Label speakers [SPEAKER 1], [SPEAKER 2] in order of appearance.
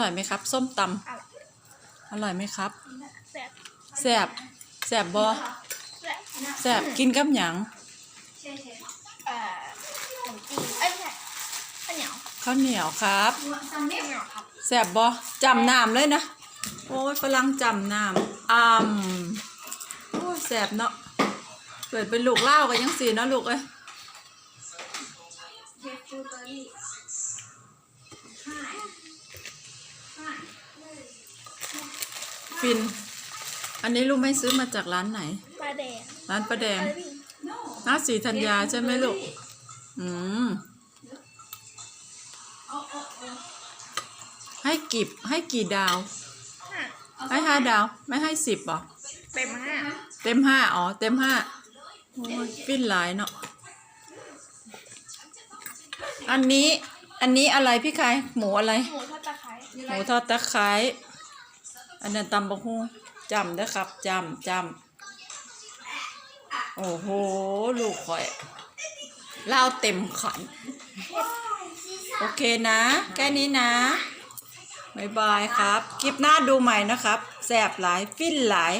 [SPEAKER 1] ร่อยไหมครับ ส้มต
[SPEAKER 2] อร่อยำ
[SPEAKER 1] อร่อยไหมครับ
[SPEAKER 2] แซ่บ
[SPEAKER 1] แซ่บแซ่บบอ
[SPEAKER 2] แซ่บ
[SPEAKER 1] แซ่บกินกับหยัง
[SPEAKER 2] เอ่อขนมจีนเอ้ยไม่ใช่ข้าวเหนียว
[SPEAKER 1] ข้าวเหนียวครับ
[SPEAKER 2] ข้าวเหนียวครับ
[SPEAKER 1] แซ่บบอจำน้ำเลยนะ โอ้ยฝรั่งจำน้ำอ่ำโอ้ยแซ่บเนาะเกิดเป็นลูกเล่าวกันยังสีเนาะลูกเอ้ย
[SPEAKER 2] ฟฟูเตอรี่
[SPEAKER 1] ฟิน อันนี้ลูกไม่ซื้อมาจากร้านไหน
[SPEAKER 2] ปลาแดง
[SPEAKER 1] ร้านป้าแดง
[SPEAKER 2] อะไรพี่
[SPEAKER 1] หน้าสีธัญญาใช่ไหมลูก อืม ให้กิบให้กี่ดาว
[SPEAKER 2] ห้า
[SPEAKER 1] ให้ห้าดาว ไม่ให้สิบเหรอ
[SPEAKER 2] เต็มห้า
[SPEAKER 1] เต็มห้าอ๋อ เต็มห้าโอ้ยฟินหลายเนาะ อันนี้ อันนี้อะไรพี่คายหมูอะไร
[SPEAKER 2] หมูทอดตะไคร้
[SPEAKER 1] หมูทอดตะไคร้ อันนั้นตำบะฮูจำเด้ครับจำจำโอ้โห ลูกข่อยเหล้าเต็มขัน โอเคนะ แค่นี้นะบายบายครับ คลิปหน้าดูใหม่นะครับ แสบหลาย ฟินหลาย